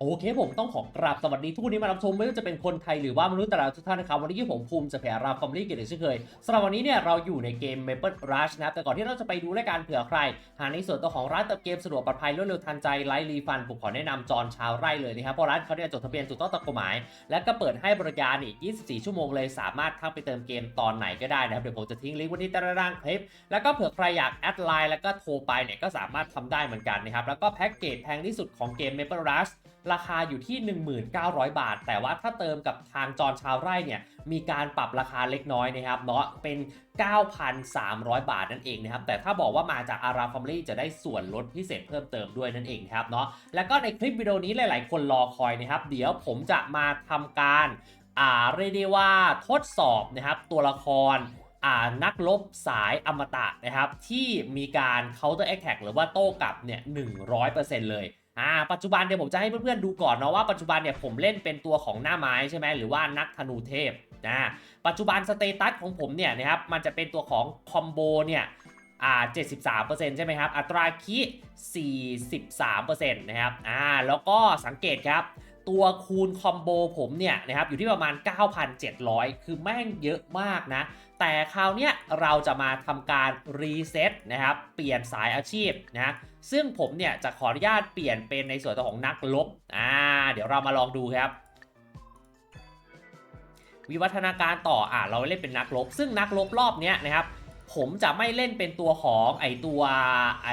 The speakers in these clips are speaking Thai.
โอเคผมต้องขอกราบสวัสดีทุกคนที่มารับชมไม่ว่าจะเป็นคนไทยหรือว่ามนุษย์ต่างดาวทุกท่านนะครับวันนี้ผมภูมิจะแผ่ราฟอมลี่เกียรติเช่นเคยสำหรับวันนี้เนี่ยเราอยู่ในเกม Maple Rush นะครับแต่ก่อนที่เราจะไปดูรายการเผื่อใคร หาในส่วนตัวของร้านเติมเกมสะดวกปลอดภัยรวดเร็วทันใจไร้รีฟันผมขอแนะนำจอนชาวไร่เลยนะครับเพราะร้านเขาเนี่ยจดทะเบียนถูกต้องตามกฎหมาย และก็เปิดให้บริการอีก 24 ชั่วโมงเลยสามารถเข้าไปเติมเกมตอนไหนก็ได้นะครับเดี๋ยวผมจะทิ้งลิงก์ไว้ที่ใต้ล่างคลิปแล้วก็เผื่อใครอยากแอดไลน์แล้วก็โทรไปเนี่ยก็สามารถทำได้เหมือนกันนะครับแล้วก็แพ็กเกจแพงที่สุดของเกม Maple Rush ราคาอยู่ที่ 1900 บาท แต่ว่าถ้าเติมกับทางจอนชาวไร่เนี่ยมีการปรับราคาเล็กน้อยนะครับเนาะเป็น 9,300 บาทนั่นเองนะครับแต่ถ้าบอกว่ามาจากอาราฟอมลี่จะได้ส่วนลดพิเศษเพิ่มเติมด้วยนั่นเองนะครับเนาะแล้วก็ในคลิปวิดีโอนี้หลาย ๆ คนรอคอยนะครับ เดี๋ยวผมจะมาทำการอ่าเรียกได้ว่าทดสอบนะครับตัวละครอ่านักลบสายอมตะนะครับที่มีการ counter attack หรือว่าโต้กลับเนี่ย100%เลย อ่าปัจจุบันเดี๋ยวผมจะให้เพื่อนๆดูก่อนเนาะว่าปัจจุบันเนี่ยผมเล่นเป็นตัวของหน้าไม้ใช่ไหมหรือว่านักธนูเทพนะปัจจุบันสเตตัสของผมเนี่ยนะครับมันจะเป็นตัวของคอมโบเนี่ยอ่า73%ใช่ไหมครับ อัตราคิ43%นะครับอ่าแล้วก็สังเกตครับ ตัวคูณคอมโบผมเนี่ยนะครับอยู่ที่ประมาณ 9,700 คือแม่งเยอะมากนะ แต่คราวเนี้ยเราจะมาทำการรีเซ็ตนะครับ เปลี่ยนสายอาชีพนะซึ่งผมเนี่ยจะขออนุญาตเปลี่ยนเป็นในส่วนของนักลบอ่าเดี๋ยวเรามาลองดูครับ วิวัฒนาการต่ออ่าเราเล่นเป็นนักรบซึ่งนักรบรอบเนี้ยนะครับผมจะไม่เล่นเป็นตัวของไอตัวไอ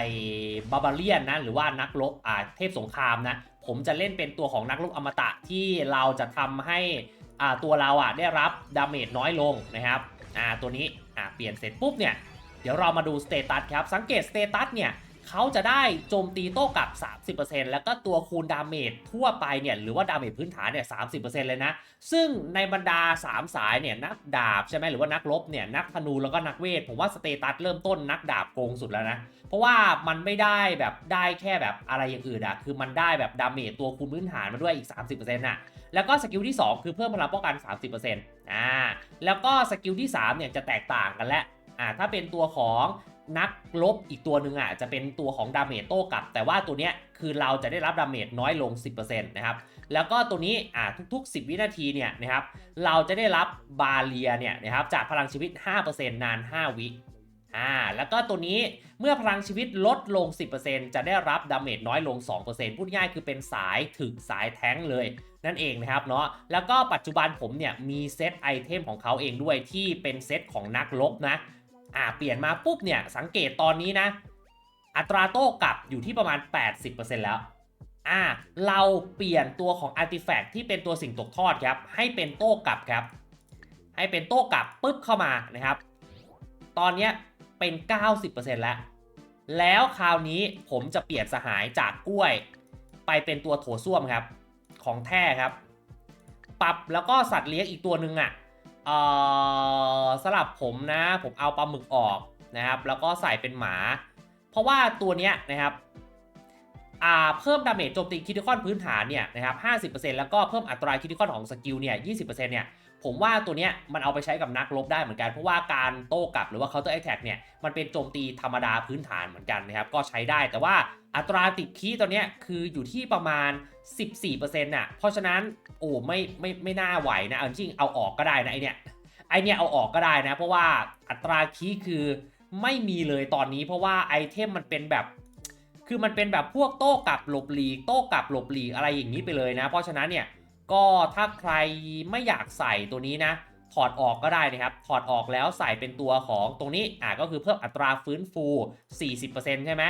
บาบาเลียนนะหรือว่านักรบอ่าเทพสงครามนะผมจะเล่นเป็นตัวของนักรบอมตะที่เราจะทำให้อ่าตัวเราอะได้รับดาเมจน้อยลงนะครับ อ่าตัวนี้อ่าเปลี่ยนเสร็จปุ๊บเนี่ยเดี๋ยวเรามาดูสเตตัสครับสังเกตสเตตัสเนี่ย เขาจะได้โจมตีโต้กลับ 30%แล้วก็ตัวคูณดาเมจทั่วไปเนี่ยหรือว่าดาเมจพื้นฐานเนี่ย30%เลยนะ ซึ่งในบรรดา 3 สายเนี่ยนักดาบใช่ไหมหรือว่านักรบเนี่ยนักธนูแล้วก็นักเวท ผมว่าสเตตัสเริ่มต้นนักดาบโกงสุดแล้วนะ เพราะว่ามันไม่ได้แบบได้แค่แบบอะไรอย่างอื่นอะคือมันได้แบบดาเมจตัวคูณพื้นฐานมาด้วยอีก 30%น่ะแล้วก็สกิลที่ 2 คือเพิ่มพลังป้องกัน 30%อ่าแล้วก็สกิลที่3เนี่ยจะแตกต่างกันและอ่าถ้าเป็นตัวของ นักลบอีกตัวหนึ่งอะจะเป็นตัวของดาเมจโต้กลับ แต่ว่าตัวเนี้ยคือเราจะได้รับดาเมจน้อยลง 10%นะครับแล้วก็ตัวนี้อ่าทุกๆ 10 วินาทีเนี่ยนะครับเราจะได้รับบาเลียเนี่ยนะครับจากพลังชีวิต 5%นาน 5 วิอ่าแล้วก็ตัวนี้เมื่อพลังชีวิตลดลง 10%จะได้รับดาเมจน้อยลง 2%พูดง่ายคือเป็นสายถึกสายแท้งเลยนั่นเองนะครับเนาะแล้วก็ปัจจุบันผมเนี่ยมีเซตไอเทมของเขาเองด้วยที่เป็นเซตของนักลบนะ อ่าเปลี่ยนมาปุ๊บเนี่ยสังเกตตอนนี้นะ อัตราโต้กลับอยู่ที่ประมาณ 80%แล้วอ่าเราเปลี่ยนตัวของอาร์ติแฟกต์ที่เป็นตัวสิ่งตกทอดครับ ให้เป็นโต้กลับครับ ให้เป็นโต้กลับปุ๊บเข้ามานะครับ ตอนเนี้เป็น 90%แล้ว แล้วคราวนี้ผมจะเปลี่ยนสหายจากกล้วย ไปเป็นตัวโถส้วมครับ ของแท้ครับ ปรับแล้วก็สัตว์เลี้ยงอีกตัวหนึ่งอะเอ่อ สลับผมนะ ผมเอาปลาหมึกออกนะครับ แล้วก็ใส่เป็นหมา เพราะว่าตัวเนี้ยนะครับเพิ่มดาเมจโจมตีคิด i คอนพื้นฐานเนี่ยนะครับ 50%แล้วก็เพิ่มอัตราคิด i คอนของสกิลเนี่ย 20%เนี่ย ผมว่าตัวเนี้ยมันเอาไปใช้กับนักรบได้เหมือนกัน เพราะว่าการโต้กลับหรือว่า counter attack เนี่ยมันเป็นโจมตีธรรมดาพื้นฐานเหมือนกันนะครับก็ใช้ได้แต่ว่าอัตราติดคีตัวเนี้ยคืออยู่ที่ประมาณ 14%น่ะเพราะฉะนั้นโอ้ไม่ไม่ไม่น่าไหวนะจริงเอาออกก็ได้นะไอเนี้ยไอเนี้ยเอาออกก็ได้นะ เพราะว่าอัตราคีคือไม่มีเลยตอนนี้ เพราะว่าไอเทมมันเป็นแบบคือมันเป็นแบบพวกโต้กลับหลบหลีกโต้กลับหลบหลีกอะไรอย่างนี้ไปเลยนะ เพราะฉะนั้นเนี่ย ก็ถ้าใครไม่อยากใส่ตัวนี้นะ ถอดออกก็ได้นะครับ ถอดออกแล้วใส่เป็นตัวของตรงนี้อ่าก็คือเพิ่มอัตราฟื้นฟู 40%ใช่ไหม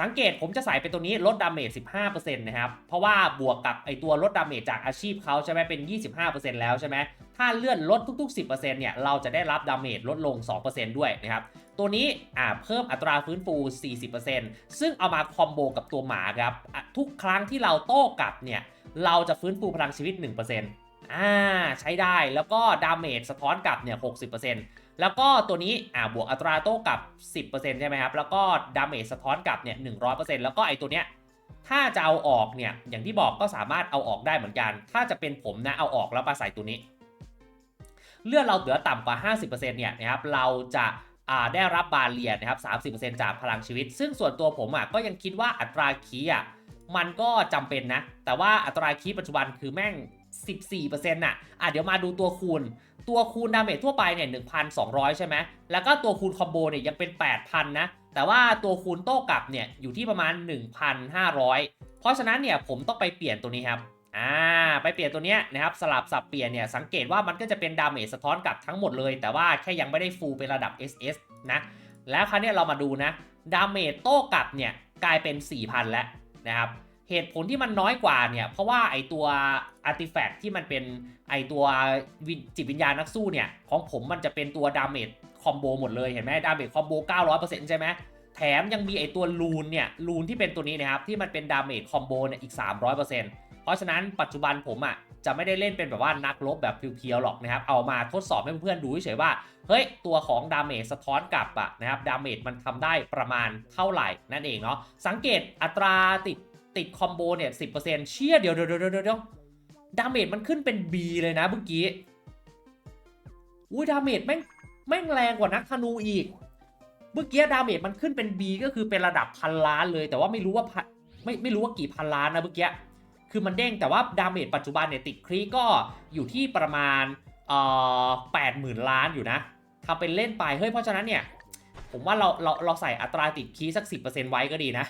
สังเกตผมจะใส่เป็นตัวนี้ลดดาเมจ 15%นะครับ เพราะว่าบวกกับไอตัวลดดาเมจจากอาชีพเขาใช่ไหมเป็น 25%แล้วใช่ไหมถ้าเลื่อนลดทุก ๆ 10%เนี่ยเราจะได้รับดาเมจลดลง 2%ด้วยนะครับ ตัวนี้อ่าเพิ่มอัตราฟื้นฟู 40%ซึ่งเอามาคอมโบกับตัวหมาครับ ทุกครั้งที่เราโต้กลับเนี่ยเราจะฟื้นฟูพลังชีวิต 1%อ่าใช้ได้แล้วก็ดาเมจสะท้อนกลับเนี่ย 60% แล้วก็ตัวนี้อ่าบวกอัตราโต้กับ 10%ใช่ไหมครับ แล้วก็ดาเมจสะท้อนกับเนี่ย100%แล้วก็ไอตัวเนี้ยถ้าจะเอาออกเนี่ยอย่างที่บอกก็สามารถเอาออกได้เหมือนกัน ถ้าจะเป็นผมนะเอาออกแล้วมาใส่ตัวนี้ เลือดเราเหลือต่ำกว่า 50%เนี่ยนะครับเราจะอ่าได้รับบาเลียนะครับ 30%จากพลังชีวิต ซึ่งส่วนตัวผมอะก็ยังคิดว่าอัตราคีอะมันก็จำเป็นนะ แต่ว่าอัตราคีปัจจุบันคือแม่ง 14%น่ะอะเดี๋ยวมาดูตัวคูณ ตัวคูณดาเมจทั่วไปเนี่ย1,200 ใช่ไหมแล้วก็ตัวคูณคอมโบเนี่ยยังเป็น 8,000 นะ แต่ว่าตัวคูณโต้กลับเนี่ยอยู่ที่ประมาณ 1,500 เพราะฉะนั้นเนี่ยผมต้องไปเปลี่ยนตัวนี้ครับอ่าไปเปลี่ยนตัวเนี้ยนะครับสลับสับเปลี่ยนเนี่ยสังเกตว่ามันก็จะเป็นดาเมจสะท้อนกลับทั้งหมดเลย แต่ว่าแค่ยังไม่ได้ฟูลเป็นระดับ SS นะแล้วคราวนี้เรามาดูนะดาเมจโต้กลับเนี่ยกลายเป็น 4,000 แล้วนะครับ เหตุผลที่มันน้อยกว่าเนี่ย เพราะว่าไอตัวอาร์ติแฟกที่มันเป็นไอตัวจิตวิญญาณนักสู้เนี่ย ของผมมันจะเป็นตัวดาเมจคอมโบหมดเลยเห็นไหมดาเมจคอมโบ 900%ใช่ไหมแถมยังมีไอตัวลูนเนี่ยลูนที่เป็นตัวนี้นะครับ ที่มันเป็นดาเมจคอมโบเนี่ยอีก 300%เพราะฉะนั้นปัจจุบันผมอะจะไม่ได้เล่นเป็นแบบว่านักลบแบบเพียวๆหรอกนะครับ เอามาทดสอบให้เพื่อนๆดูเฉยๆว่า เฮ้ย ตัวของดาเมจสะท้อนกลับอะนะครับ ดาเมจมันทำได้ประมาณเท่าไหร่นั่นเองเนาะ สังเกตอัตราติด ติดคอมโบเนี่ยสิเชี่ยเดี๋ยวเดี๋ยวเดี๋ยวเดี๋ยวดาเมจมันขึ้นเป็น B เลยนะเมื่อกี้ อุ้ยดาเมจแม่งแม่งแรงกว่านักธนูอีก เมื่อกี้ดาเมจมันขึ้นเป็น B ก็คือเป็นระดับพันล้านเลย แต่ว่าไม่รู้ว่าพันไม่ไม่รู้ว่ากี่พันล้านนะเมื่อกี้ คือมันเด้งแต่ว่าดาเมจปัจจุบันเนี่ยติดครีก็อยู่ที่ประมาณเอ่อแปดหมื่นล้านอยู่นะทำเป็นเล่นไป เฮ้ยเพราะฉะนั้นเนี่ย ผมว่าเราเราเราใส่อัตราติดคีย์สัก 10%ไว้ก็ดีนะ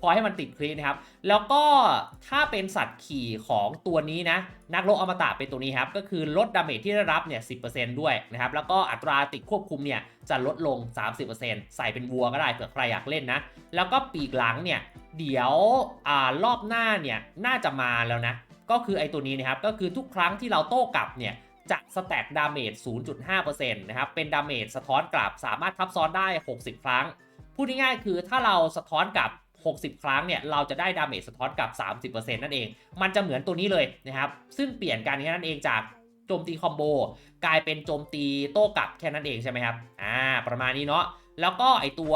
พอให้มันติดคีนะครับ แล้วก็ถ้าเป็นสัตว์ขี่ของตัวนี้นะ นักโลกอมตะเป็นตัวนี้ครับ ก็คือลดดาเมจที่ได้รับเนี่ย 10%ด้วยนะครับ แล้วก็อัตราติดควบคุมเนี่ยจะลดลง 30%ใส่เป็นวัวก็ได้เผื่อใครอยากเล่นนะ แล้วก็ปีกหลังเนี่ย เดี๋ยวอ่ารอบหน้าเนี่ยน่าจะมาแล้วนะ ก็คือไอตัวนี้นะครับ ก็คือทุกครั้งที่เราโต้กลับเนี่ย จะสแต็กดาเมจ 0.5%นะครับ เป็นดาเมจสะท้อนกลับสามารถทับซ้อนได้ 60 ครั้ง พูดง่ายๆคือถ้าเราสะท้อนกลับ 60 ครั้งเนี่ย เราจะได้ดาเมจสะท้อนกลับ 30%นั่นเอง มันจะเหมือนตัวนี้เลยนะครับ ซึ่งเปลี่ยนกันแค่นั้นเองจากโจมตีคอมโบกลายเป็นโจมตีโต้กลับแค่นั้นเองใช่ไหมครับ อ่า ประมาณนี้เนาะ แล้วก็ไอตัว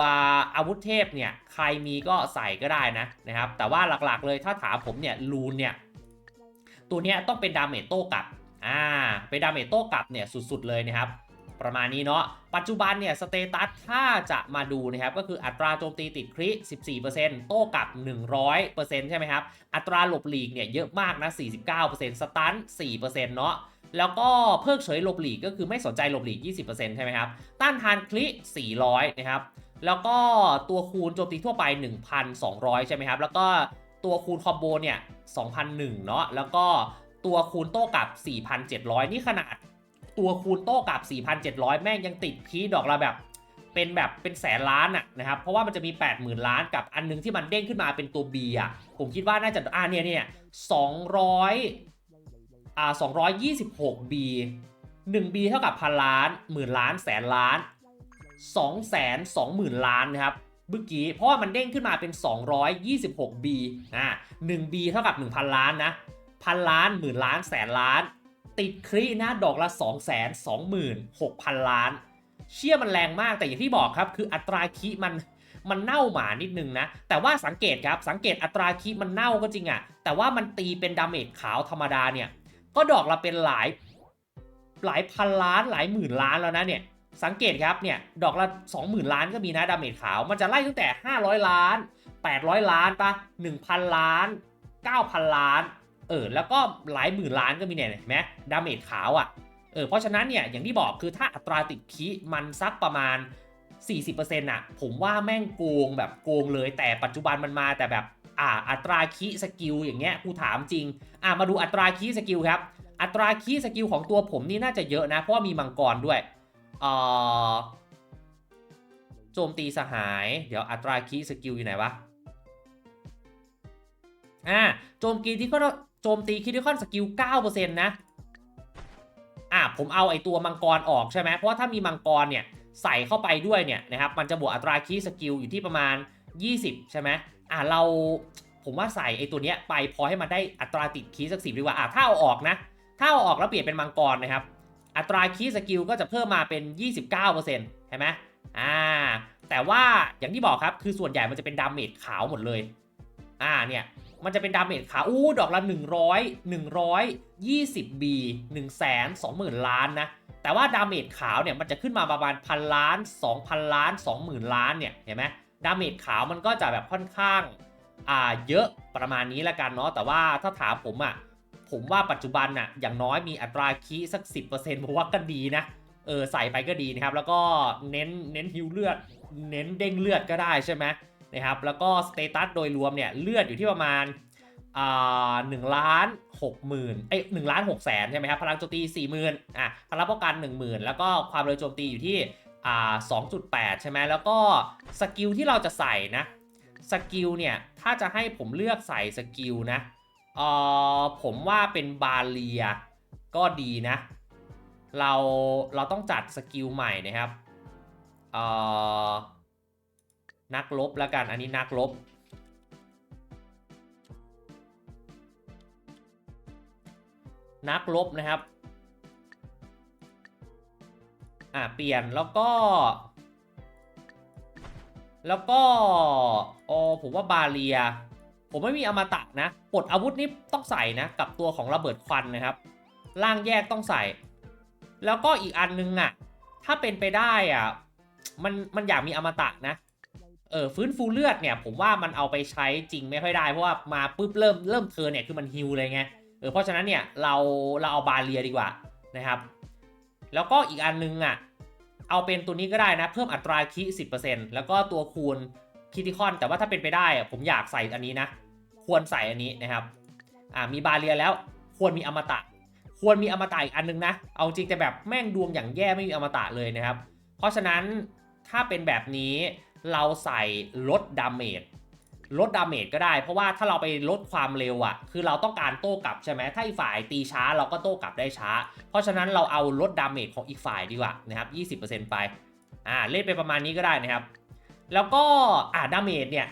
อาวุธเทพเนี่ย ใครมีก็ใส่ก็ได้นะนะครับ แต่ว่าหลักๆเลยถ้าถามผมเนี่ยลูนเนี่ยตัวนี้ต้องเป็นดาเมจโต้กลับ อ่าเป็นดาเมจโต้กลับเนี่ยสุดๆเลยนะครับประมาณนี้เนาะ ปัจจุบันเนี่ยสเตตัสถ้าจะมาดูนะครับก็คืออัตราโจมตีติดคริ14%โต้กลับ 100%ใช่ไหมครับ อัตราหลบหลีกเนี่ยเยอะมากนะ 49%สตัน4%เนาะ แล้วก็เพิกเฉยหลบหลีกก็คือไม่สนใจหลบหลีก 20%ใช่ไหมครับ ต้านทานคลิ400 นะครับ แล้วก็ตัวคูณโจมตีทั่วไป 1,200 ใช่ไหมครับ แล้วก็ตัวคูณคอมโบเนี่ย2,001เนาะ แล้วก็ ตัวคูณโต้กลับ 4,700 นี่ขนาด ตัวคูณโต้กลับ 4,700 แม่งยังติดพีดอกละแบบ เป็นแบบเป็นแสนล้านอะนะครับ เพราะว่ามันจะมี 80,000 ล้านกับอันนึงที่มันเด้งขึ้นมาเป็นตัว B อะผมคิดว่าน่าจะอ่าเนี่ยเนี่ย200อ่า226 B 1 B เท่ากับพันล้านหมื่นล้านแสนล้าน2แสน20,000 ล้านนะครับเมื่อกี้เพราะว่ามันเด้งขึ้นมาเป็น 226 B อ่า 1 B เท่ากับ 1,000 ล้านนะ พันล้านหมื่นล้านแสนล้าน ติดครีนะดอกละ 2 2 6 0 0 0 ล้าน เชื่อมันแรงมากแต่อย่างที่บอกครับ คืออัตราคีมันมันเน่าหมานิดนึงนะ แต่ว่าสังเกตครับ สังเกตอัตราคีมันเน่าก็จริงอะแต่ว่ามันตีเป็นดาเมจขาวธรรมดาเนี่ย ก็ดอกละเป็นหลายหลายพันล้านหลายหมื่นล้านแล้วนะเนี่ย สังเกตครับเนี่ยดอกละ 20,000 ล้านก็มีนะดาเมจขาว มันจะไล่ตั้งแต่ 500 ล้าน 800 ล้านปะ1,000 ล้าน 9,000 ล้าน เออแล้วก็หลายหมื่นล้านก็มีเนี่ยเห็นไหมดาเมจขาวอะ่ะเออเพราะฉะนั้นเนี่ยอย่างที่บอกคือถ้าอัตราติดคีมันสักประมาณ 40%น่ะผมว่าแม่งโกงแบบโกงเลย แต่ปัจจุบันมันมาแต่แบบอ่าอัตราคีสกิลอย่างเงี้ยกูถามจริงอ่ามาดูอัตราคีสกิลครับอัตราคีสกิลของตัวผมนี่น่าจะเยอะนะ เพราะมีมังกรด้วยเอ่อโจมตีสหาย เดี๋ยวอัตราคีสกิลอยู่ไหนวะอ่าโจมตีที่ก็ โจมตีคิดิคอนสกิล9%นะอ่าผมเอาไอตัวมังกรออกใช่ไหมเพราะว่าถ้ามีมังกรเนี่ยใส่เข้าไปด้วยเนี่ยนะครับมันจะบวกอัตราคีสกิลอยู่ที่ประมาณ 20 ใช่ไหมอ่าเราผมว่าใส่ไอตัวเนี้ยไปพอให้มันได้อัตราติดคีสักสิดีกว่าอ่าถ้าเอาออกนะ ถ้าเอาออกแล้วเปลี่ยนเป็นมังกรนะครับ อัตราคีสกิลก็จะเพิ่มมาเป็น 29%ใช่ไหมอ่าแต่ว่าอย่างที่บอกครับคือส่วนใหญ่มันจะเป็นดาเมจขาวหมดเลยอ่าเนี่ย มันจะเป็นดาเมจขาวอู้ดอกละ 100 120 B 1 2 0 0 0 0 ล้านนะ แต่ว่าดาเมจขาวเนี่ยมันจะขึ้นมาประมาณพันล้าน 2,000 ล้าน 20,000 ล้านเนี่ยเห็นไหมดาเมจขาวมันก็จะแบบค่อนข้างอ่าเยอะประมาณนี้ละกันเนาะแต่ว่าถ้าถามผมอะ่ะผมว่าปัจจุบันน่ะอย่างน้อยมีอัตราคีสัก 10%ผมว่าก็ดีนะเออใส่ไปก็ดีนะครับ แล้วก็เน้นเน้นฮิวเลือด เน้นเด้งเลือดก็ได้ใช่ไหม นะครับ แล้วก็สเตตัสโดยรวมเนี่ยเลือดอยู่ที่ประมาณหนึ่งล้านหกหมื่นเอ้ยหนึ่งล้านหกแสนใช่ไหมครับ พลังโจมตีสี่หมื่นอะพลังป้องกันหนึ่งหมื่นแล้วก็ความเร็วโจมตีอยู่ที่อ่าสองจุดแปดใช่ไหมแล้วก็สกิลที่เราจะใส่นะสกิลเนี่ยถ้าจะให้ผมเลือกใส่สกิลนะเออผมว่าเป็นบาเลียก็ดีนะ เราเราต้องจัดสกิลใหม่นะครับเออ นักลบแล้วกัน อันนี้นักลบ นักลบนะครับ อ่าเปลี่ยนแล้วก็ แล้วก็อ๋อผมว่าบาเลีย ผมไม่มีอมตะนะปลดอาวุธนี่ต้องใส่นะ กับตัวของระเบิดควันนะครับ ล่างแยกต้องใส่ แล้วก็อีกอันนึงอะ ถ้าเป็นไปได้อะ มันมันอยากมีอมตะนะ เออฟื้นฟูเลือดเนี่ยผมว่ามันเอาไปใช้จริงไม่ค่อยได้ เพราะว่ามาปุ๊บเริ่มเริ่มเทิร์นเนี่ยคือมันฮิวเลยไงเออเพราะฉะนั้นเนี่ยเราเราเอาบาเลียดีกว่านะครับ แล้วก็อีกอันนึงอะเอาเป็นตัวนี้ก็ได้นะ เพิ่มอัตราคิ10%แล้วก็ตัวคูณคิติคอน แต่ว่าถ้าเป็นไปได้ผมอยากใส่อันนี้นะ ควรใส่อันนี้นะครับอ่ามีบาเลียแล้วควรมีอมตะ ควรมีอมตะอีกอันนึงนะ เอาจริงแต่แบบแม่งดวงอย่างแย่ไม่มีอมตะเลยนะครับ เพราะฉะนั้นถ้าเป็นแบบนี้ เราใส่ลดดาเมจลดดาเมจก็ได้ เพราะว่าถ้าเราไปลดความเร็วอะ่ะ คือเราต้องการโต้กลับใช่ไหมถ้าอีกฝ่ายตีช้าเราก็โต้กลับได้ช้า เพราะฉะนั้นเราเอาลดดาเมจของอีกฝ่ายดีกว่านะครับ20%ไปอ่าเล่นไปประมาณนี้ก็ได้นะครับ แล้วก็อ่าดาเมจเนี่ย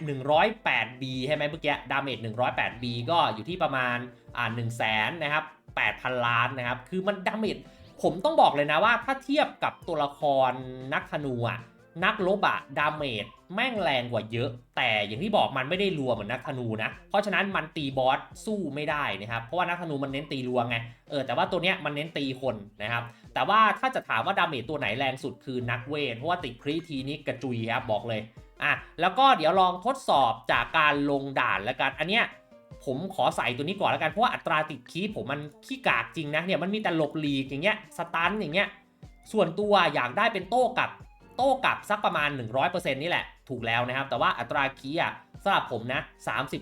108B ใช่ไหมเมื่อกี้ดาเมจ 108B ก็อยู่ที่ประมาณอ่า1 0 0 0 0แสนนะครับ8,000 ล้านนะครับ คือมันดาเมจผมต้องบอกเลยนะว่าถ้าเทียบกับตัวละครนักธนูอะ นักลบอะดาเมจแม่งแรงกว่าเยอะ แต่อย่างที่บอกมันไม่ได้รัวเหมือนนักธนูนะ เพราะฉะนั้นมันตีบอสสู้ไม่ได้นะครับ เพราะว่านักธนูมันเน้นตีรัวไง เออแต่ว่าตัวเนี้ยมันเน้นตีคนนะครับ แต่ว่าถ้าจะถามว่าดาเมจตัวไหนแรงสุดคือนักเวท เพราะว่าติดครีทีนี้กระจุยครับบอกเลย อะแล้วก็เดี๋ยวลองทดสอบจากการลงด่านแล้วกัน อันเนี้ยผมขอใส่ตัวนี้ก่อนแล้วกัน เพราะว่าอัตราติดคีผมมันขี้กากจริงนะ เนี่ยมันมีแต่หลบหลีกอย่างเงี้ย สตันอย่างเงี้ย ส่วนตัวอยากได้เป็นโต้กับ โต้กลับสักประมาณ 100%นี่แหละ ถูกแล้วนะครับ แต่ว่าอัตราคีย์อะสำหรับผมนะ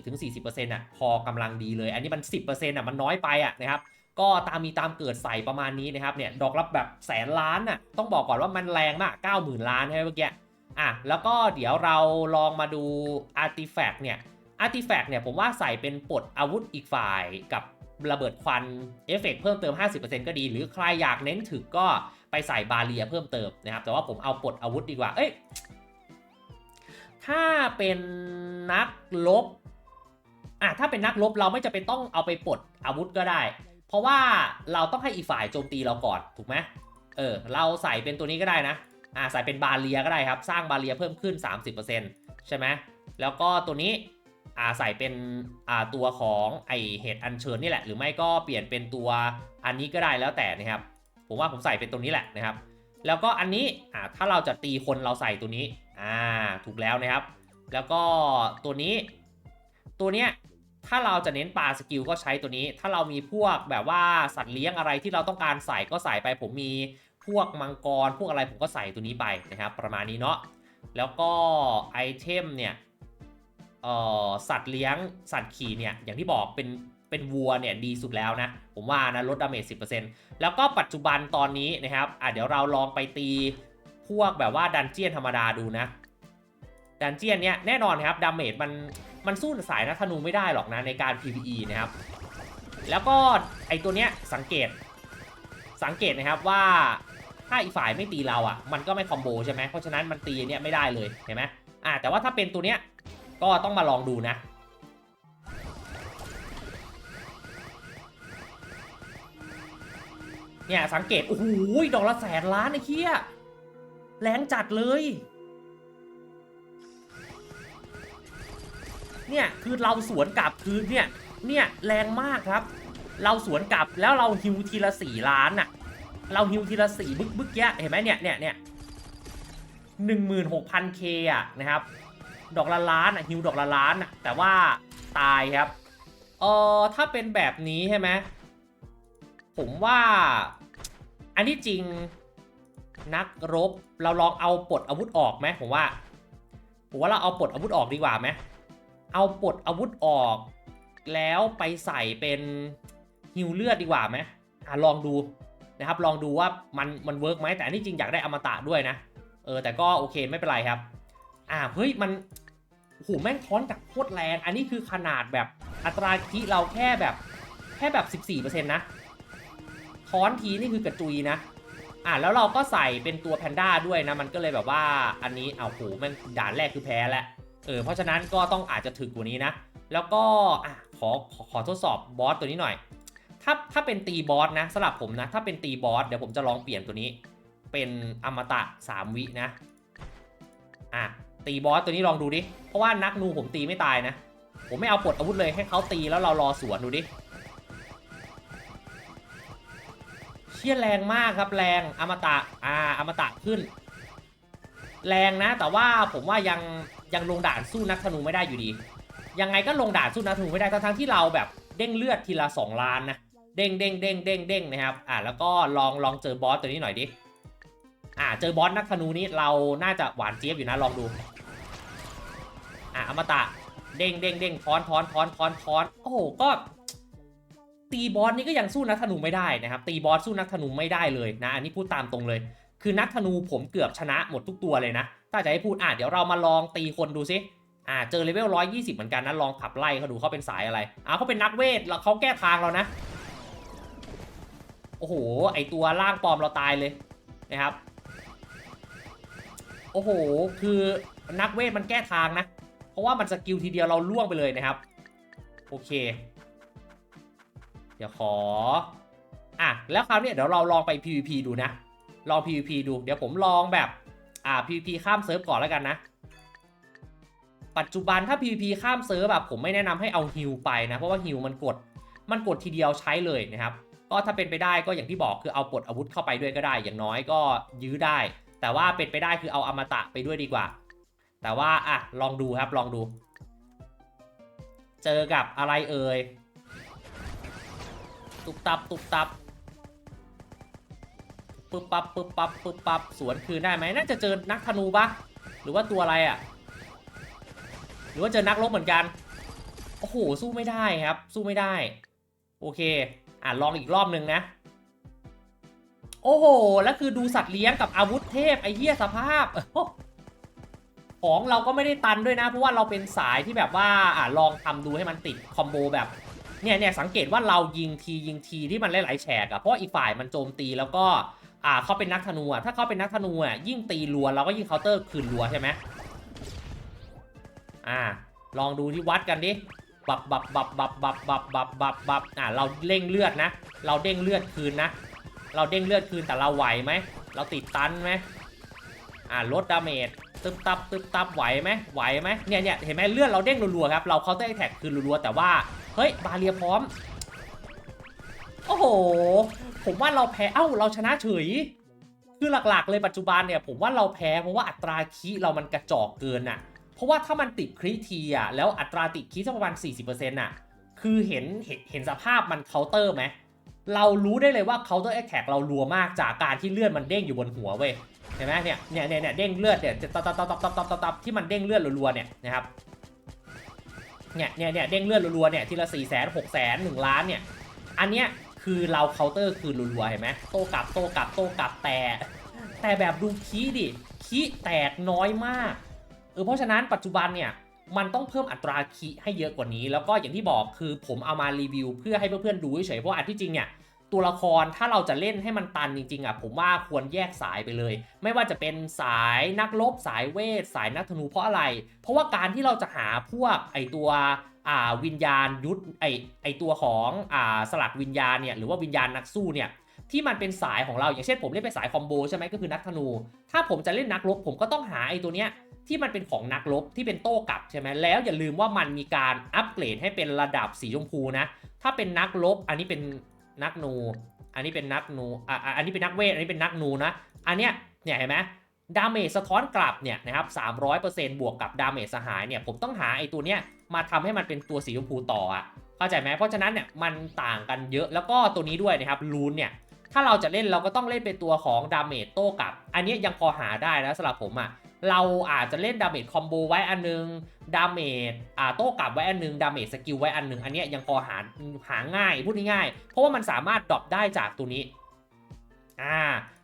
30-40%อะพอกำลังดีเลย อันนี้มัน 10%อะมันน้อยไปอะนะครับก็ตามมีตามเกิดใส่ประมาณนี้นะครับเนี่ยดอกรับแบบแสนล้านน่ะต้องบอกก่อนว่ามันแรงมาก 90,000 ล้านใช่ไหมเมื่อกี้อะแล้วก็เดี๋ยวเราลองมาดูอาร์ติแฟกต์เนี่ยอาร์ติแฟกต์เนี่ยผมว่าใส่เป็นปลดอาวุธอีกฝ่ายกับระเบิดควันเอฟเฟกต์เพิ่มเติม 50%ก็ดี หรือใครอยากเน้นถึกก็ ไปใส่บาเรียเพิ่มเติมนะครับ แต่ว่าผมเอาปลดอาวุธดีกว่า เอ้ย ถ้าเป็นนักลบ อะ ถ้าเป็นนักลบเราไม่จะเป็นต้องเอาไปปลดอาวุธก็ได้ เพราะว่าเราต้องให้อีกฝ่ายโจมตีเราก่อน ถูกไหมเออ เราใส่เป็นตัวนี้ก็ได้นะ อ่าใส่เป็นบาเรียก็ได้ครับ สร้างบาเรียเพิ่มขึ้น 30%ใช่ไหม แล้วก็ตัวนี้อ่าใส่เป็นอ่าตัวของไอเห็ดอัญเชิญนี่แหละ หรือไม่ก็เปลี่ยนเป็นตัวอันนี้ก็ได้แล้วแต่นะครับ ผมว่าผมใส่เป็นตัวนี้แหละนะครับ แล้วก็อันนี้อ่าถ้าเราจะตีคนเราใส่ตัวนี้อ่าถูกแล้วนะครับ แล้วก็ตัวนี้ ตัวเนี้ยถ้าเราจะเน้นปลาสกิลก็ใช้ตัวนี้ ถ้าเรามีพวกแบบว่าสัตว์เลี้ยงอะไรที่เราต้องการใส่ก็ใส่ไป ผมมีพวกมังกร พวกอะไรผมก็ใส่ตัวนี้ไปนะครับ ประมาณนี้เนาะ แล้วก็ไอเทมเนี่ย เอ่อ สัตว์เลี้ยง สัตว์ขี่เนี่ย อย่างที่บอกเป็น เป็นวัวเนี่ยดีสุดแล้วนะ ผมว่านะลดดาเมจ10%แล้วก็ปัจจุบันตอนนี้นะครับอะเดี๋ยวเราลองไปตีพวกแบบว่าดันเจียนธรรมดาดูนะ ดันเจียนเนี่ยแน่นอนครับดาเมจมันมันสู้สายนักธนูไม่ได้หรอกนะในการ PVE นะครับ แล้วก็ไอตัวเนี้ยสังเกต สังเกตนะครับว่าถ้าอีกฝ่ายไม่ตีเราอะ มันก็ไม่คอมโบใช่ไหมเพราะฉะนั้นมันตีเนี่ยไม่ได้เลยเห็นไหมอ่าแต่ว่าถ้าเป็นตัวเนี้ยก็ต้องมาลองดูนะ เนี่ยสังเกต โอ้โหดอกละแสนล้านไอ้เคี้ยแรงจัดเลย เนี่ยคือเราสวนกลับคือเนี่ยเนี่ยแรงมากครับ เราสวนกลับแล้วเราฮิวทีละสี่ล้านอะเราฮิวทีละสี่บึกบึกแยะเห็นไหมเนี่ยเนี่ยเนี่ยหนึ่งหมื่นหกพันเคอะนะครับ ดอกละล้านอะฮิวดอกละล้านอะแต่ว่าตายครับเออถ้าเป็นแบบนี้ใช่ไหม ผมว่า อันที่จริงนักรบเราลองเอาปลดอาวุธออกไหมผมว่า ผมว่าเราเอาปลดอาวุธออกดีกว่าไหมเอาปลดอาวุธออก แล้วไปใส่เป็นฮิวเลือดดีกว่าไหมอะลองดูนะครับ ลองดูว่ามันมันเวิร์กไหมแต่อันที่จริงอยากได้อมตะด้วยนะเออแต่ก็โอเคไม่เป็นไรครับ อ่าเฮ้ยมันโอ้โหแม่งท้อนจากโคตรแรง อันนี้คือขนาดแบบอัตราคิเราแค่แบบแค่แบบ 14%นะ ท้อนทีนี่คือกระจุยนะ อ่าแล้วเราก็ใส่เป็นตัวแพนด้าด้วยนะ มันก็เลยแบบว่าอันนี้เอาโหมันด่านแรกคือแพ้แล้วเออเพราะฉะนั้นก็ต้องอาจจะถึกกว่านี้นะ แล้วก็อะขอขอขอทดสอบบอสตัวนี้หน่อย ถ้าถ้าเป็นตีบอสนะสำหรับผมนะ ถ้าเป็นตีบอสเดี๋ยวผมจะลองเปลี่ยนตัวนี้ เป็นอมตะ 3 วินะอะตีบอสตัวนี้ลองดูดิ เพราะว่านักนูผมตีไม่ตายนะ ผมไม่เอาปลดอาวุธเลยให้เขาตีแล้วเรารอสวนดูดิ ชี่ยแรงมากครับแรงอมตะอ่าอมตะขึ้น แรงนะ แต่ว่าผมว่ายังยังลงด่านสู้นักธนูไม่ได้อยู่ดี ยังไงก็ลงด่านสู้นักธนูไม่ได้ทั้งๆที่เราแบบเด้งเลือดทีละ2ล้านนะเด้งเด้งเด้งเด้งเด้งนะครับอ่าแล้วก็ลองลองเจอบอสตัวนี้หน่อยดิอ่าเจอบอสนักธนูนี้เราน่าจะหวานเจี๊ยบอยู่นะลองดูอ่าอมตะเด้งเด้งเด้งทอนทอนทอนทอนทอนโอ้โหก็ ตีบอสนี่ก็ยังสู้นักธนูไม่ได้นะครับ ตีบอสสู้นักธนูไม่ได้เลยนะ อันนี้พูดตามตรงเลย คือนักธนูผมเกือบชนะหมดทุกตัวเลยนะ ถ้าจะให้พูดอะเดี๋ยวเรามาลองตีคนดูซิอ่าเจอเลเวล120 เหมือนกันนะลองขับไล่เขาดูเขาเป็นสายอะไรอ่าเขาเป็นนักเวทแล้วเขาแก้ทางเรานะ โอ้โห ไอตัวล่างปลอมเราตายเลยนะครับ โอ้โห คือนักเวทมันแก้ทางนะ เพราะว่ามันสกิลทีเดียวเราล่วงไปเลยนะครับ โอเค เดี๋ยวขอ อะ แล้วคราวนี้เดี๋ยวเราลองไป PVP ดูนะ ลอง PVP ดู เดี๋ยวผมลองแบบ อ่า PVP ข้ามเซิร์ฟก่อนแล้วกันนะ ปัจจุบันถ้า PVP ข้ามเซิร์ฟแบบผมไม่แนะนำให้เอาฮิลไปนะ เพราะว่าฮิลมันกด มันกดทีเดียวใช้เลยนะครับ ก็ถ้าเป็นไปได้ก็อย่างที่บอกคือเอาปลดอาวุธเข้าไปด้วยก็ได้ อย่างน้อยก็ยื้อได้ แต่ว่าเป็นไปได้คือเอาอมตะไปด้วยดีกว่า แต่ว่าอะลองดูครับ ลองดู เจอกับอะไรเอ่ย ตุบตับตุบตับปึ๊บปั๊บปึ๊บปั๊บปึ๊บปั๊บสวนคืนได้ไหมน่าจะเจอนักธนูปะหรือว่าตัวอะไรอะ หรือว่าเจอนักรบเหมือนกันโอ้โหสู้ไม่ได้ครับ สู้ไม่ได้ โอเค อะลองอีกรอบหนึ่งนะ โอ้โหแล้วคือดูสัตว์เลี้ยงกับอาวุธเทพไอ้เหี้ยสภาพของเราก็ไม่ได้ตันด้วยนะ เพราะว่าเราเป็นสายที่แบบว่าอะลองทำดูให้มันติดคอมโบแบบ เนี่ยเนี่ยสังเกตว่าเรายิงทียิงทีที่มันหลาย ๆ แฉกอะเพราะอีกฝ่ายมันโจมตีแล้วก็อ่าเขาเป็นนักธนูอะถ้าเขาเป็นนักธนูอะยิ่งตีรัวเราก็ยิ่งเคาน์เตอร์คืนรัวใช่ไหมอ่า ลองดูที่วัดกันดิบับบับบับบับบับบับบับบับบับอ่าเราเร่งเลือดนะ เราเด้งเลือดคืนนะ เราเด้งเลือดคืนแต่เราไหวไหมเราติดตันไหมอ่าลดดาเมจตึบตับตึบตับไหวไหมไหวไหมเนี่ยเนี่ยเห็นไหมเลือดเราเด้งรัวๆครับเราเคาน์เตอร์แท็กคืนรัวๆแต่ว่า เฮ้ย บาเรียพร้อม โอ้โห ผมว่าเราแพ้ เอ้า เราชนะเฉย คือหลักๆ เลยปัจจุบันเนี่ย ผมว่าเราแพ้เพราะว่าอัตราคีเรามันกระจอกเกินอะเพราะว่าถ้ามันติดครีทีอะแล้วอัตราติดคีสักประมาณ 40%อะ คือเห็นเห็นสภาพมันเคาน์เตอร์ไหมเรารู้ได้เลยว่าเคาน์เตอร์แอคแท็กเรารัวมากจากการที่เลือดมันเด้งอยู่บนหัวเว้ยเห็นไหมเนี่ยเนี่ยเนี่ยเด้งเลือดเนี่ยจะตับตับตับตับตับตับที่มันเด้งเลือดรัวๆเนี่ยนะครับ เนี่ยเนี่ยเนี่ยเด้งเลือดรัวๆเนี่ยทีละ4 0 0 0 0 0 6 0 0 0 0 1ล้านเนี่ยอันเนี้ยคือเราเคาน์เตอร์คืนรัวๆเห็นไหมโต้กลับโต้กลับโต้กลับแต่ แต่แบบดูคีดิคีแตกน้อยมากเออเพราะฉะนั้นปัจจุบันเนี่ยมันต้องเพิ่มอัตราคีให้เยอะกว่านี้ แล้วก็อย่างที่บอกคือผมเอามารีวิว เพื่อให้เพื่อนๆดูเฉยๆเพราะอันที่จริงเนี่ย ตัวละครถ้าเราจะเล่นให้มันตันจริงๆอะผมว่าควรแยกสายไปเลย ไม่ว่าจะเป็นสายนักรบสายเวท สายนักธนูเพราะอะไร เพราะว่าการที่เราจะหาพวกไอตัวอ่าวิญญาณยุทธไอไอตัวของอ่าสลักวิญญาณเนี่ยหรือว่าวิญญาณนักสู้เนี่ยที่มันเป็นสายของเราอย่างเช่นผมเล่นเป็นสายคอมโบใช่ไหมก็คือนักธนู ถ้าผมจะเล่นนักรบผมก็ต้องหาไอตัวเนี้ยที่มันเป็นของนักรบที่เป็นโต้กลับใช่ไหมแล้วอย่าลืมว่ามันมีการอัปเกรดให้เป็นระดับสีชมพูนะ ถ้าเป็นนักรบอันนี้เป็น นักนู อันนี้เป็นนักนูอะอันนี้เป็นนักเวท อันนี้เป็นนักนูนะ อันเนี้ย เนี่ยเห็นไหมดาเมจสะท้อนกลับเนี่ยนะครับ300%บวกกับดาเมจสหายเนี่ยผมต้องหาไอ้ตัวเนี้ยมาทำให้มันเป็นตัวสีชมพูต่ออะเข้าใจไหมเพราะฉะนั้นเนี่ยมันต่างกันเยอะแล้วก็ตัวนี้ด้วยนะครับลูนเนี่ยถ้าเราจะเล่นเราก็ต้องเล่นเป็นตัวของดาเมจโต้กลับ อันนี้ยังพอหาได้นะสำหรับผมอะ เราอาจจะเล่นดาเมจคอมโบไว้อันนึง ดาเมจอ่าโต้กลับไว้อันนึง ดาเมจสกิลไว้อันนึง อันเนี้ยยังพอหาหาง่ายพูดง่ายๆเพราะว่ามันสามารถดรอปได้จากตัวนี้อ่า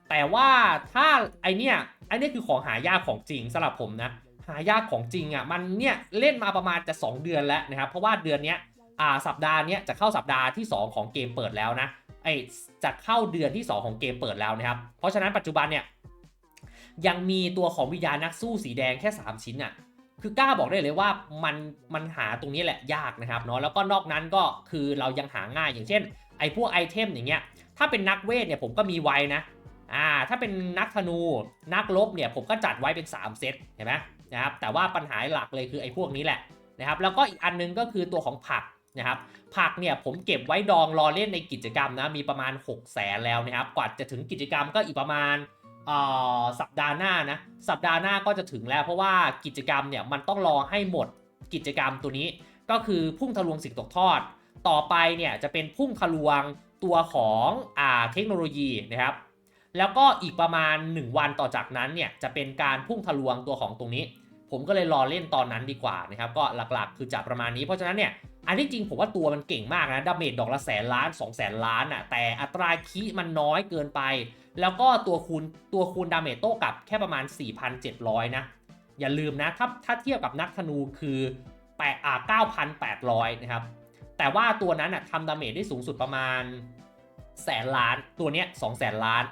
แต่ว่าถ้าไอเนี้ยไอเนี้ยคือของหายากของจริงสำหรับผมนะหายากของจริงอะมันเนี่ยเล่นมาประมาณจะ 2 เดือนแล้วนะครับเพราะว่าเดือนเนี้ยอ่าสัปดาห์เนี้ยจะเข้าสัปดาห์ที่ 2 ของเกมเปิดแล้วนะไอจะเข้าเดือนที่ 2 ของเกมเปิดแล้วนะครับเพราะฉะนั้นปัจจุบันเนี่ย ยังมีตัวของวิญญาณนักสู้สีแดงแค่ 3 ชิ้นอะคือกล้าบอกได้เลยว่ามันมันหาตรงนี้แหละยากนะครับเนาะแล้วก็นอกนั้นก็คือเรายังหาง่ายอย่างเช่นไอ้พวกไอเทมอย่างเงี้ยถ้าเป็นนักเวทเนี่ยผมก็มีไว้นะอ่าถ้าเป็นนักธนูนักลบเนี่ยผมก็จัดไว้เป็น 3 เซตเห็นไหมนะครับแต่ว่าปัญหาหลักเลยคือไอ้พวกนี้แหละนะครับแล้วก็อีกอันนึงก็คือตัวของผักนะครับผักเนี่ยผมเก็บไว้ดองรอเล่นในกิจกรรมนะมีประมาณ 6 0แสนแล้วนะครับกว่าจะถึงกิจกรรมก็อีกประมาณ สัปดาห์หน้านะ สัปดาห์หน้าก็จะถึงแล้วเพราะว่ากิจกรรมเนี่ยมันต้องรอให้หมดกิจกรรมตัวนี้ ก็คือพุ่งทะลวงสิ่งตกทอด ต่อไปเนี่ยจะเป็นพุ่งทะลวงตัวของอ่าเทคโนโลยีนะครับ แล้วก็อีกประมาณ 1 วันต่อจากนั้นเนี่ยจะเป็นการพุ่งทะลวงตัวของตรงนี้ ผมก็เลยรอเล่นตอนนั้นดีกว่านะครับก็หลักๆ คือจะประมาณนี้เพราะฉะนั้นเนี่ยอันที่จริงผมว่าตัวมันเก่งมากนะดาเมจดอกละแสนล้าน2แสนล้านอะ่ะแต่อัตราคีมันน้อยเกินไป แล้วก็ตัวคูณตัวคูณดาเมจโต้กลับแค่ประมาณ 4,700 นะ อย่าลืมนะถ้าถ้าเทียบกับนักธนูคือแปดอ่า9,800 นะครับ แต่ว่าตัวนั้นอะทำดาเมจได้สูงสุดประมาณแสนล้านตัวเนี้ย2แสนล้าน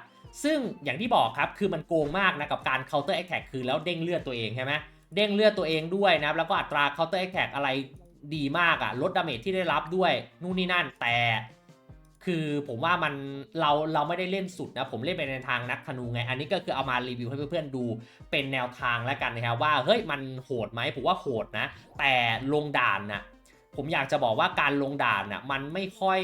ซึ่งอย่างที่บอกครับคือมันโกงมากนะกับการ counter attack คือแล้วเด้งเลือดตัวเองใช่ไหมเด้งเลือดตัวเองด้วยนะแล้วก็อัตรา counter attack อะไรดีมากอะ่ะลดดาเมจที่ได้รับด้วยนู่นนี่นั่นแต่ คือผมว่ามันเราเราไม่ได้เล่นสุดนะผมเล่นไปในทางนักธนูไง อันนี้ก็คือเอามารีวิวให้เพื่อนๆดูเป็นแนวทางแล้วกันนะครับว่าเฮ้ยมันโหดไหมผมว่าโหดนะ แต่ลงด่านนะผมอยากจะบอกว่าการลงด่านน่ะมันไม่ค่อย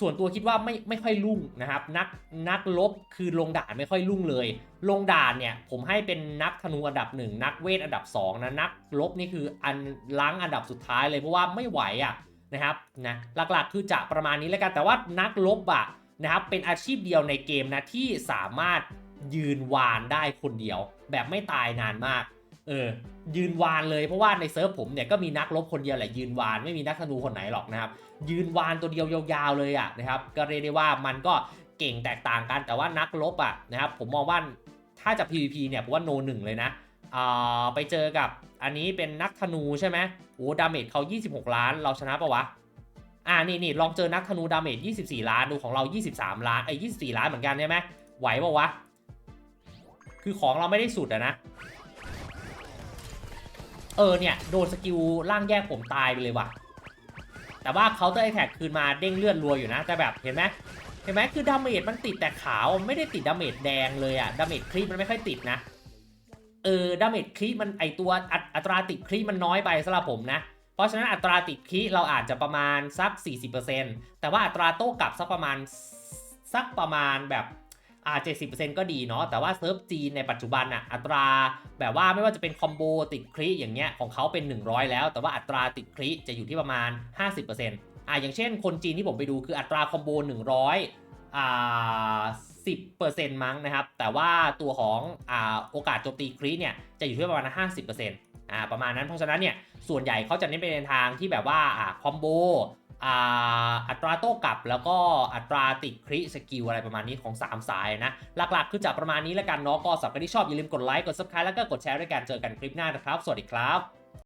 ส่วนตัวคิดว่าไม่ไม่ค่อยรุ่งนะครับ นักนักลบคือลงด่านไม่ค่อยรุ่งเลย ลงด่านเนี่ยผมให้เป็นนักธนูอันดับหนึ่งนักเวทอันดับสองนะนักลบนี่คืออันล้างอันดับสุดท้ายเลยเพราะว่าไม่ไหวอะ นะครับนะหลักๆ คือจะประมาณนี้แล้วกันแต่ว่านักลบอะนะครับเป็นอาชีพเดียวในเกมนะที่สามารถยืนวานได้คนเดียว แบบไม่ตายนานมากเออยืนวานเลยเพราะว่าในเซิร์ฟผมเนี่ยก็มีนักลบคนเดียวแหละยืนวานไม่มีนักธนูคนไหนหรอกนะครับยืนวานตัวเดียวยาวๆเลยอะนะครับก็เรียกได้ว่ามันก็เก่งแตกต่างกันแต่ว่านักลบอะนะครับผมมองว่าถ้าจะ PVP เนี่ยผมว่าโนหนึ่งเลยนะ ไปเจอกับอันนี้เป็นนักธนูใช่ไหมโอ้ดาเมจเขา 26 ล้าน เราชนะปะวะ อ่านี่นี่ลองเจอนักธนูดาเมจ 24 ล้าน ดูของเรา 23 ล้านไอ้24 ล้านเหมือนกันใช่ไหมไหวปะวะ คือของเราไม่ได้สุดอะนะ เออเนี่ย โดนสกิลร่างแยกผมตายไปเลยว่ะ แต่ว่าเคาน์เตอร์ไอแท็กคืนมาเด้งเลือดรัวอยู่นะ แต่แบบเห็นไหมเห็นไหมคือดาเมจมันติดแต่ขาว ไม่ได้ติดดาเมจแดงเลยอะดาเมจคลิปมันไม่ค่อยติดนะ เออดาเมจคลิมันไอตัวอัตอัตราติดคลิมันน้อยไปสำหรับผมนะ เพราะฉะนั้นอัตราติดคลิเราอาจจะประมาณสัก 40%แต่ว่าอัตราโต้กลับสักประมาณสักประมาณแบบอ่า70%ก็ดีเนาะ แต่ว่าเซิร์ฟจีนในปัจจุบันอะอัตราแบบว่าไม่ว่าจะเป็นคอมโบติดคลิอย่างเงี้ยของเขาเป็น 100 แล้ว แต่ว่าอัตราติดคลิจะอยู่ที่ประมาณ 50%อ่าอย่างเช่นคนจีนที่ผมไปดูคืออัตราคอมโบ100อ่า 10%มั้งนะครับ แต่ว่าตัวของอ่าโอกาสโจมตีคลิเนี่ยจะอยู่ที่ประมาณ 50%อ่าประมาณนั้นเพราะฉะนั้นเนี่ยส่วนใหญ่เขาจะเน้นไปในทางที่แบบว่าอ่าคอมโบอ่าอัตราโต้กลับแล้วก็อัตราติดคริสกิลอะไรประมาณนี้ของ 3 สายนะ หลักๆ คือจะประมาณนี้แล้วกันเนาะก็สำหรับใครที่ชอบอย่าลืมกดไลค์ กด subscribe แล้วก็กดแชร์ด้วยกันเจอกันคลิปหน้านะครับ สวัสดีครับ